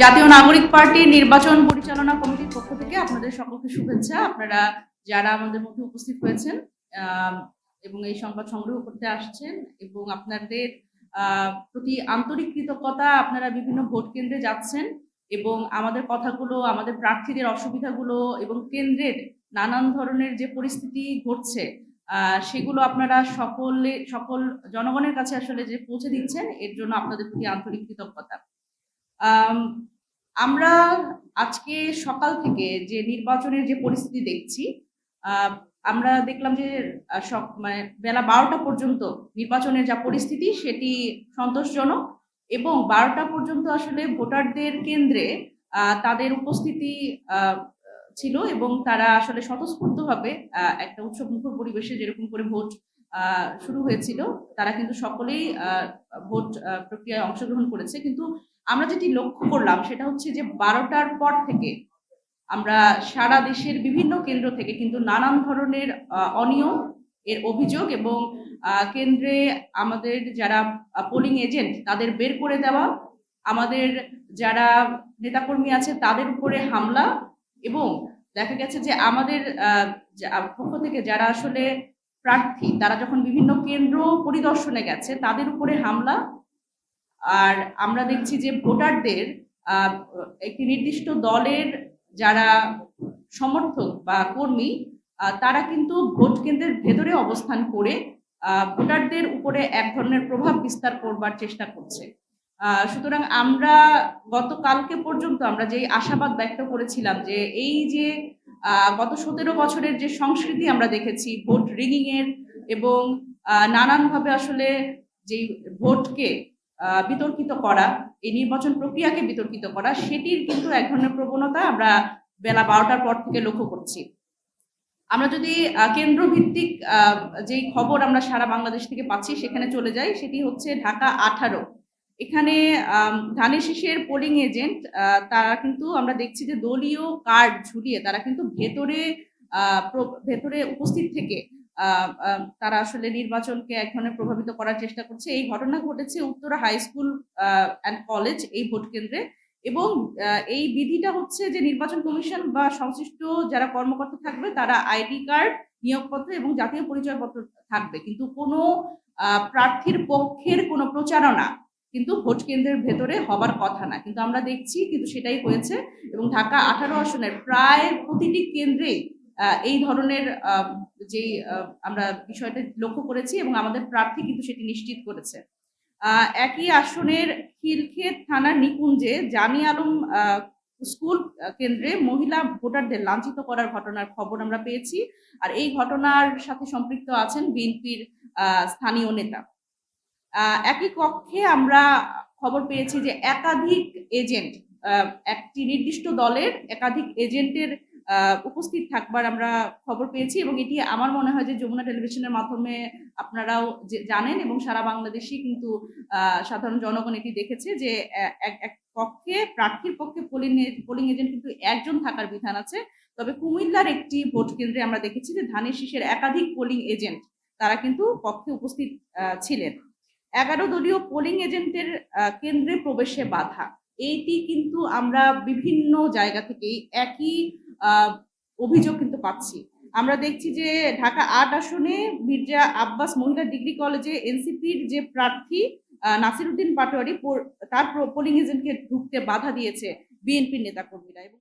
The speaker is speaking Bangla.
জাতীয় নাগরিক পার্টির নির্বাচন পরিচালনা কমিটির পক্ষ থেকে আপনাদের সকলকে শুভেচ্ছা। আপনারা যারা আমাদের মধ্যে উপস্থিত হয়েছেন এবং এই সংবাদ সংগ্রহ করতে আসছেন, এবং আপনাদের প্রতি আন্তরিক কৃতজ্ঞতা আপনারা বিভিন্ন ভোট কেন্দ্রে যাচ্ছেন, এবং আমাদের কথাগুলো, আমাদের প্রার্থীদের অসুবিধাগুলো, এবং কেন্দ্রের নানান ধরনের যে পরিস্থিতি ঘটছে সেগুলো আপনারা সকলে, সকল জনগণের কাছে আসলে যে পৌঁছে দিচ্ছেন, এর জন্য আপনাদের প্রতি আন্তরিক কৃতজ্ঞতা। আমরা আজকে সকাল থেকে যে নির্বাচনের যে পরিস্থিতি দেখছি আমরা দেখলাম যে সক- মানে বেলা বারোটা পর্যন্ত নির্বাচনের যা পরিস্থিতি সেটি সন্তোষজনক এবং বারোটা পর্যন্ত আসলে ভোটারদের কেন্দ্রে তাদের উপস্থিতি ছিল এবং তারা আসলে স্বতঃস্ফূর্তভাবে একটা উৎসবমুখর পরিবেশে যেরকম করে ভোট শুরু হয়েছিল, তারা কিন্তু সকলেই ভোট প্রক্রিয়ায় অংশগ্রহণ করেছে। কিন্তু আমরা যেটি লক্ষ্য করলাম সেটা হচ্ছে যে বারোটার পর থেকে আমরা সারা দেশের বিভিন্ন কেন্দ্র থেকে কিন্তু নানান ধরনের অনিয়ম এর অভিযোগ এবং কেন্দ্রে আমাদের যারা পোলিং এজেন্ট তাদের বের করে দেওয়া, আমাদের যারা নেতাকর্মী আছে তাদের উপরে হামলা এবং দেখা গেছে যে আমাদের পক্ষ থেকে যারা আসলে প্রার্থী তারা যখন বিভিন্ন কেন্দ্র পরিদর্শনে গেছে তাদের উপরে হামলা আর আমরা দেখছি যে ভোটারদের একটি নির্দিষ্ট দলের যারা সমর্থক বা কর্মী তারা কিন্তু ভোট কেন্দ্রের ভেতরে অবস্থান করে ভোটারদের উপরে এক ধরনের প্রভাব বিস্তার করবার চেষ্টা করছে। সুতরাং আমরা গতকালকে পর্যন্ত আমরা যে আশাবাদ ব্যক্ত করেছিলাম যে এই যে গত সতেরো বছরের যে সংস্কৃতি আমরা দেখেছি, ভোট রিগিং এর এবং নানানভাবে আসলে যেই ভোটকে বিতর্কিত করা, এই নির্বাচন প্রক্রিয়াকে বিতর্কিত করা, সেটির কিন্তু এক ধরনের প্রবণতা আমরা বেলা বারোটার পর থেকে লক্ষ্য করছি। আমরা যদি কেন্দ্রভিত্তিক যেই খবর আমরা সারা বাংলাদেশ থেকে পাচ্ছি, সেখানে চলে যাই, সেটি হচ্ছে ঢাকা আঠারো। এখানে ধানের শীষের পোলিং এজেন্ট তারা কিন্তু আমরা দেখছি যে দলীয় কার্ড ঝুলিয়ে তারা কিন্তু ভেতরে ভেতরে উপস্থিত থেকে তারা আসলে নির্বাচনকে এক ধরনের প্রভাবিত করার চেষ্টা করছে। এই ঘটনা ঘটেছে Uttara high school and college এই ভোট কেন্দ্রে এবং এই বিধিটা হচ্ছে যে নির্বাচন কমিশন বা সংশ্লিষ্ট যারা কর্মকর্তা থাকবে তারা আইডি কার্ড, নিয়োগপত্র এবং জাতীয় পরিচয়পত্র থাকবে। কিন্তু কোনো প্রার্থীর পক্ষের কোনো প্রচারণা কিন্তু ভোট কেন্দ্রের ভেতরে হবার কথা না। কিন্তু আমরা দেখছি কিন্তু সেটাই হয়েছে এবং ঢাকা আঠারো আসনের প্রায় প্রতিটি কেন্দ্রেই এই ধরনের যেই আমরা বিষয়টা লক্ষ্য করেছি এবং আমাদের প্রার্থী কিন্তু সেটি নিশ্চিত করেছে। একই আসনের খিলক্ষেত থানার নিকুঞ্জে জামি আলম স্কুল কেন্দ্রে মহিলা ভোটারদের লাঞ্ছিত করার ঘটনার খবর আমরা পেয়েছি। আর এই ঘটনার সাথে সম্পৃক্ত আছেন বিএনপির স্থানীয় নেতা। একই কক্ষে আমরা খবর পেয়েছি যে একাধিক এজেন্ট একটি নির্দিষ্ট দলের একাধিক এজেন্টের উপস্থিত থাকবার আমরা খবর পেয়েছি এবং এটি আমার মনে হয় যে যমুনা টেলিভিশনের মাধ্যমে আপনারাও জানেন এবং সারা বাংলাদেশই কিন্তু সাধারণ জনগণ এটি দেখেছে যে এক কক্ষে প্রার্থীর পক্ষে পোলিং পোলিং এজেন্ট কিন্তু একজন থাকার বিধান আছে। তবে কুমিল্লার একটি ভোট কেন্দ্রে আমরা দেখেছি যে ধানের শীষের একাধিক পোলিং এজেন্ট তারা কিন্তু কক্ষে উপস্থিত ছিলেন। এগারো দলীয় পোলিং এজেন্টের কেন্দ্রে প্রবেশে বাধা। এইটি কিন্তু আমরা বিভিন্ন জায়গা থেকেই একই অভিযোগ কিন্তু পাচ্ছি। আমরা দেখছি যে ঢাকা আট আসনে মির্জা আব্বাস মহিলা ডিগ্রি কলেজে এনসিপির যে প্রার্থী নাসিরুদ্দিন পাটোয়ারি তার পোলিং এজেন্টকে ঢুকতে বাধা দিয়েছে বিএনপির নেতাকর্মীরা। এবং